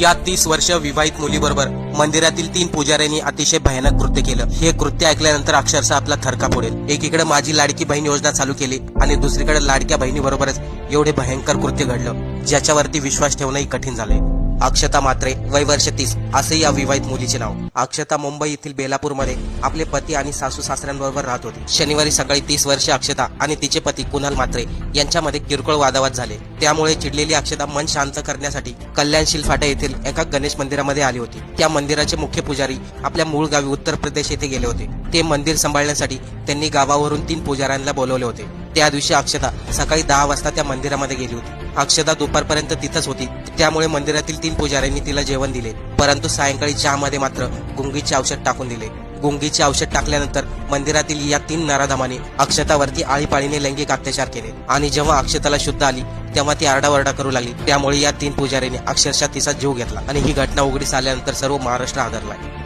या तीस वर्ष विवाहित मुलीबरोबर मंदिरातील तीन पुजाऱ्यांनी अतिशय भयानक कृत्य केलं. हे कृत्य ऐकल्यानंतर अक्षरशः आपला थरका फोडेल. एकीकडे माझी लाडकी बहीण योजना चालू केली आणि दुसरीकडे लाडक्या बहिणीबरोबरच एवढे भयंकर कृत्य घडलं ज्याच्यावरती विश्वास ठेवणंही कठीण झालंय. अक्षता मात्रे वय वर्ष तीस असे या विवाहित मुलीचे नाव. अक्षता मुंबई येथील बेलापूरमध्ये आपले पती आणि सासू सासऱ्यांबरोबर राहत होती. शनिवारी सकाळी तीस वर्ष अक्षता आणि तिचे पती कुणाल मात्रे यांच्यामध्ये किरकोळ वादावाद झाले. त्यामुळे चिडलेली अक्षता मन शांत करण्यासाठी कल्याण फाटा येथील एका गणेश मंदिरामध्ये आली होती. त्या मंदिराचे मुख्य पुजारी आपल्या मूळ गावी उत्तर प्रदेश येथे गेले होते. ते मंदिर सांभाळण्यासाठी त्यांनी गावावरून तीन पुजाऱ्यांना बोलवले होते. त्या दिवशी अक्षता सकाळी दहा वाजता त्या मंदिरामध्ये गेली होती. अक्षता दुपारपर्यंत तिथंच होती. त्यामुळे मंदिरातील तीन पुजाऱ्यांनी तिला जेवण दिले. परंतु सायंकाळी चहामध्ये मात्र गुंगीचे औषध टाकून दिले. गुंगीचे औषध टाकल्यानंतर मंदिरातील या तीन नराधमाने अक्षतावरती आळीपाळीने लैंगिक अत्याचार केले. आणि जेव्हा अक्षताला शुद्ध आली तेव्हा ती आरडाओरडा करू लागली. त्यामुळे या तीन पुजाऱ्यांनी अक्षरशः तिचा जीव घेतला. आणि ही घटना उघडीस आल्यानंतर सर्व महाराष्ट्र आदरलाय.